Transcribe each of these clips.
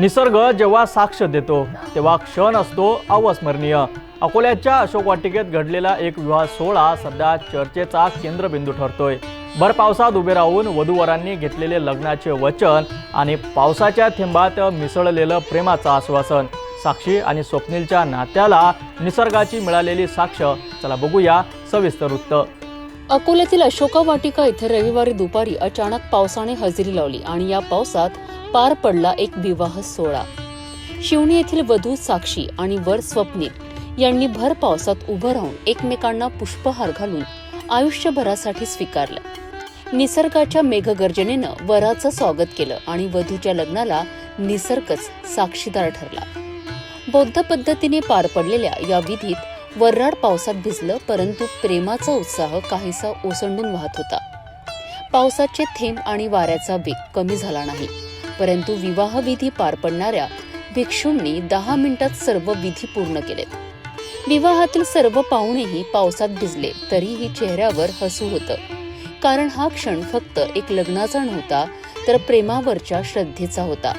निसर्ग जेव्हा साक्ष देतो तेव्हा क्षण असतो अविस्मरणीय. अकोल्याच्या अशोक वाटिकेत घडलेला एक विवाह सोहळा सध्या चर्चेचा केंद्रबिंदू ठरतोय. भर पावसात उभे राहून वधूवरांनी घेतलेले लग्नाचे वचन आणि पावसाच्या थेंबात मिसळलेलं प्रेमाचं आश्वासन. साक्षी आणि स्वप्नीलच्या नात्याला निसर्गाची मिळालेली साक्ष. चला बघूया सविस्तर वृत्त. अकोल्यातील अशोका वाटिका इथे रविवारी दुपारी अचानक पावसाने हजेरी लावली आणि या पावसात पार पडला एक विवाह सोहळा. शिवणी येथील वधू साक्षी आणि वर स्वप्नील यांनी भर पावसात उभं राहून एकमेकांना पुष्पहार घालून आयुष्यभरासाठी स्वीकारलं. निसर्गाच्या मेघगर्जनेनं वराचं स्वागत केलं आणि वधूच्या लग्नाला निसर्गच साक्षीदार ठरला. बौद्ध पद्धतीने पार पडलेल्या या विधीत वर्राड पावसात भिजलं परंतु प्रेमाचा उत्साह काहीसा ओसंडून वाहत होता. पावसाचे थेंब आणि वाऱ्याचा वेग कमी झाला नाही. परंतु विवाह विधी पार पडणाऱ्या भिक्षूंनी दहा मिनिटात सर्व विधी पूर्ण केलेत. विवाहातील सर्व पाहुणेही पावसात भिजले तरीही चेहऱ्यावर हसू होतं. कारण हा क्षण फक्त एक लग्नाचा नव्हता तर प्रेमावरच्या श्रद्धेचा होता.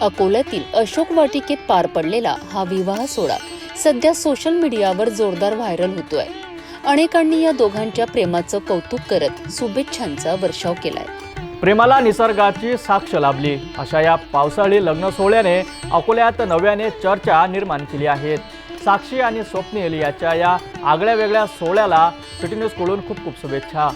अकोल्यातील अशोक वाटिकेत पार पडलेला हा विवाह सोहळा सध्या सोशल मीडियावर जोरदार व्हायरल होतोय. अनेकांनी या दोघांच्या प्रेमाचं कौतुक करत शुभेच्छांचा वर्षाव केलाय. प्रेमाला निसर्गाची साक्ष लाभली. अशा या पावसाळी लग्न सोहळ्याने अकोल्यात नव्याने चर्चा निर्माण केली आहेत. साक्षी आणि स्वप्नील याच्या या आगळ्या वेगळ्या सोहळ्याला सिटी न्यूजकडून खूप खूप शुभेच्छा.